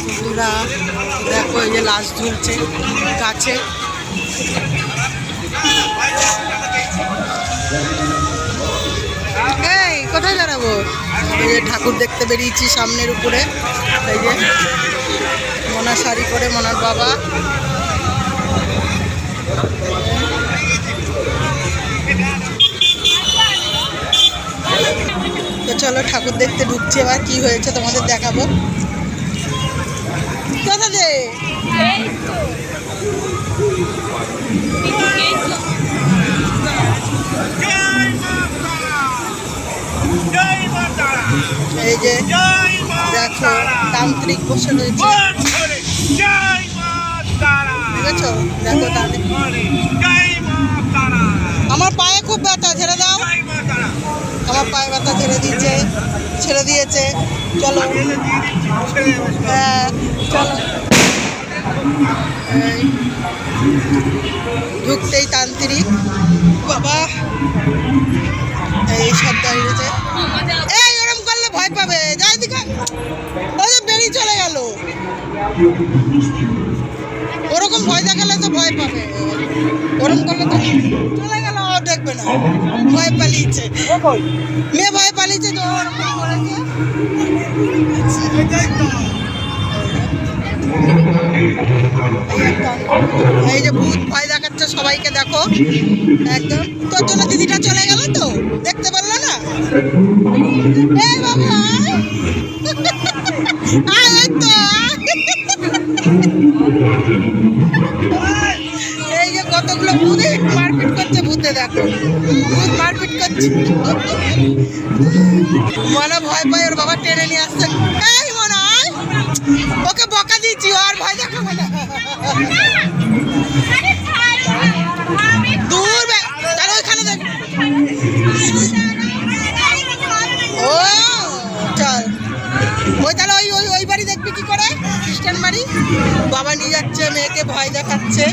বন্ধুরা, দেখো এই যে লাশ ঝুলছে গাছে এই, কোথায় দাঁড়াবো? এই যে ঠাকুর দেখতে বেরিয়েছি সামনের উপরে। এই যে মোনা শাড়ি পরে মোনার বাবা। তো চলো ঠাকুর দেখতে ঢুকছি, এবার কি হয়েছে তোমাদের দেখাবো। এই যে দেখো তান্ত্রিক বসে রয়েছে। দেখো তান্ত্রিক। আমার পায়ে খুব ব্যথা ছেড়ে দাও। পায়ে ব্যথা ছেড়ে দিয়েছে ছেড়ে দিয়েছে। চলো। হ্যাঁ চলো। ঢুকতেই তান্ত্রিক। বাবা, এই সব দাঁড়িয়েছে এই, ওরম করলে ভয় পাবে। যাই দিকে বেরিয়ে চলে গেল। ওরকম ভয় দেখালে তো ভয় পাবে। ওরম করলে তো চলে গেল। ও না ভয় পালিয়েছে মেয়ে ভয় পালিয়েছে তো এই যে ভূত ভয় দেখাচ্ছে সবাইকে, দেখো। একদম। তোর জন্য দিদিটা চলে গেল তো? দেখতে পারল না? এই যে কতগুলো ভূতে দেখো। মারপিট করছে। মনে ভয় পায়, ওর বাবা টেনে নিয়ে আসছে। ওকে বকা দিচ্ছি, আর ভয় দেখাবে না। দূর তাহলে ওইখানে দেখ। ও, চল। ওই তাহলে ওই ওই ওই বাড়ি দেখবি কি করে? খ্রিস্টান বাড়ি। বাবা নিয়ে যাচ্ছে, মেয়েকে ভয় দেখাচ্ছে।